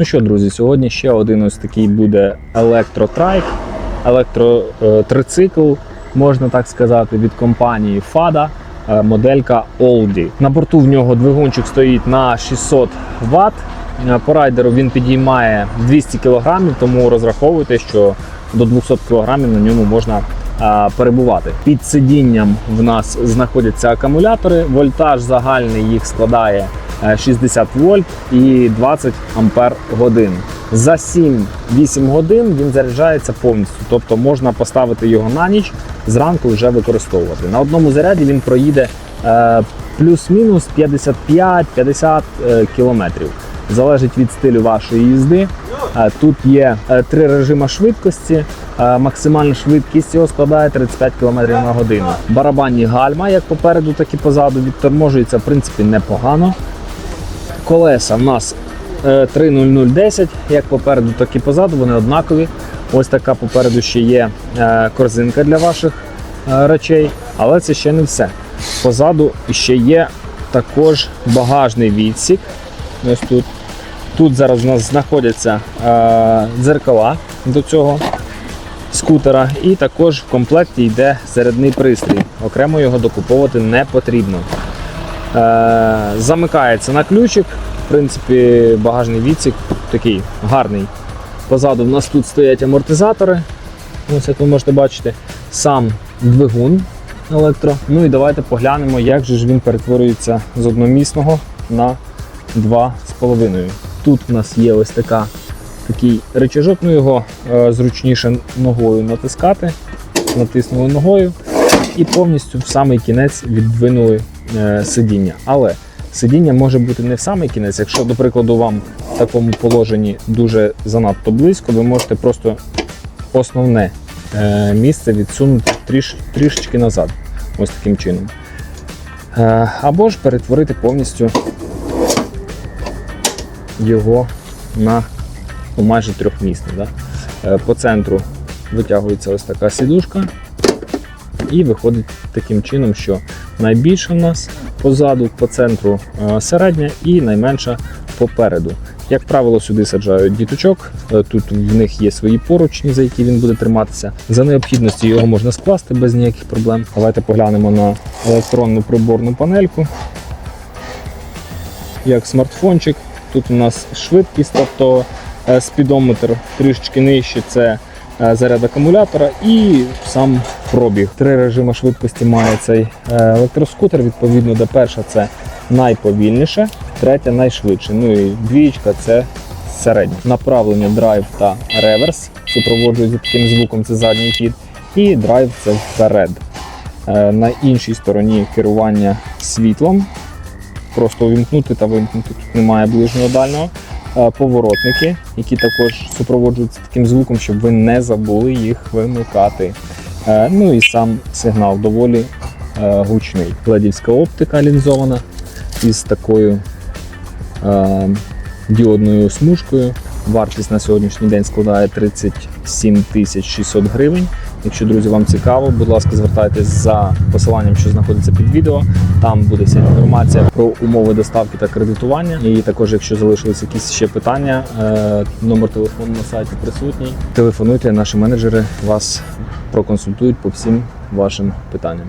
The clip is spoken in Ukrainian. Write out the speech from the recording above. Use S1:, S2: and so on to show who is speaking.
S1: Ну що, друзі, сьогодні ще один ось такий буде електротрайк, електротрицикл, можна так сказати, від компанії FADA. е, Моделька Oldie. На борту в нього двигунчик стоїть на 600 Вт. Е, По райдеру він підіймає 200 кг, тому розраховуйте, що до 200 кг на ньому можна е, перебувати. Під сидінням в нас знаходяться акумулятори. Вольтаж загальний їх складає е, 60 вольт і 20 ампер годин. За 7-8 годин він заряджається повністю, тобто можна поставити його на ніч, зранку вже використовувати. На одному заряді він проїде е, плюс-мінус 55-50 е, кілометрів. Залежить від стилю вашої їзди. Е, Тут є три режими швидкості. Максимальна швидкість його складає 35 км на годину. Барабанні гальма, як попереду, так і позаду, відторможується в принципі непогано. Колеса в нас е, 30010, як попереду, так і позаду, вони однакові. Ось така попереду ще є е, корзинка для ваших е, речей, але це ще не все. Позаду ще є також багажний відсік. Ось тут. Тут зараз у нас знаходяться е, дзеркала до цього скутера, і також в комплекті йде зарядний пристрій. Окремо його докуповувати не потрібно. Е, замикається на ключик. В принципі, багажний відсік такий гарний. Позаду в нас тут стоять амортизатори. Ось як ви можете бачити, сам двигун електро. Ну і давайте поглянемо, як же ж він перетворюється з одномісного на 2,5. Тут у нас є ось така, такий рычажок, ну його е, зручніше ногою натискати. Натиснули ногою і повністю в самий кінець віддвинули сидіння. Але сидіння може бути не в самий кінець. Якщо, до прикладу, вам в такому положенні дуже занадто близько, ви можете просто основне е, місце відсунути тріш, трішечки назад. Ось таким чином. Е, або ж перетворити повністю його на ну, майже трьохмісний. Да? Е, по центру витягується ось така сідушка. І виходить таким чином, що найбільша в нас позаду, по центру е, середня і найменша попереду. Як правило, сюди саджають діточок. Е, Тут в них є свої поручні, за які він буде триматися. За необхідності його можна скласти без ніяких проблем. Давайте поглянемо на електронну приборну панельку. Як смартфончик. Тут у нас швидкість, тобто спідометр трішечки нижче. Це заряд акумулятора і сам пробіг. Три режими швидкості має цей е, електроскутер. Відповідно, де перша це найповільніше, третя найшвидше. Ну і двієчка це середня. Направлення драйв та реверс супроводжують таким звуком, це задній хід, і драйв це вперед. Е, На іншій стороні керування світлом. Просто увімкнути та вимкнути тут немає ближнього дальнього. Е, Поворотники, які також супроводжуються таким звуком, щоб ви не забули їх вимикати. Е, Ну і сам сигнал доволі е, гучний. Ледівська оптика лінзована із такою е, діодною смужкою. Вартість на сьогоднішній день складає 37 600 гривень. Якщо, друзі, вам цікаво, будь ласка, звертайтесь за посиланням, що знаходиться під відео. Там буде вся інформація про умови доставки та кредитування. І також, якщо залишились якісь ще питання, е, номер телефону на сайті присутній. Телефонуйте, наші менеджери вас проконсультують по всім вашим питанням.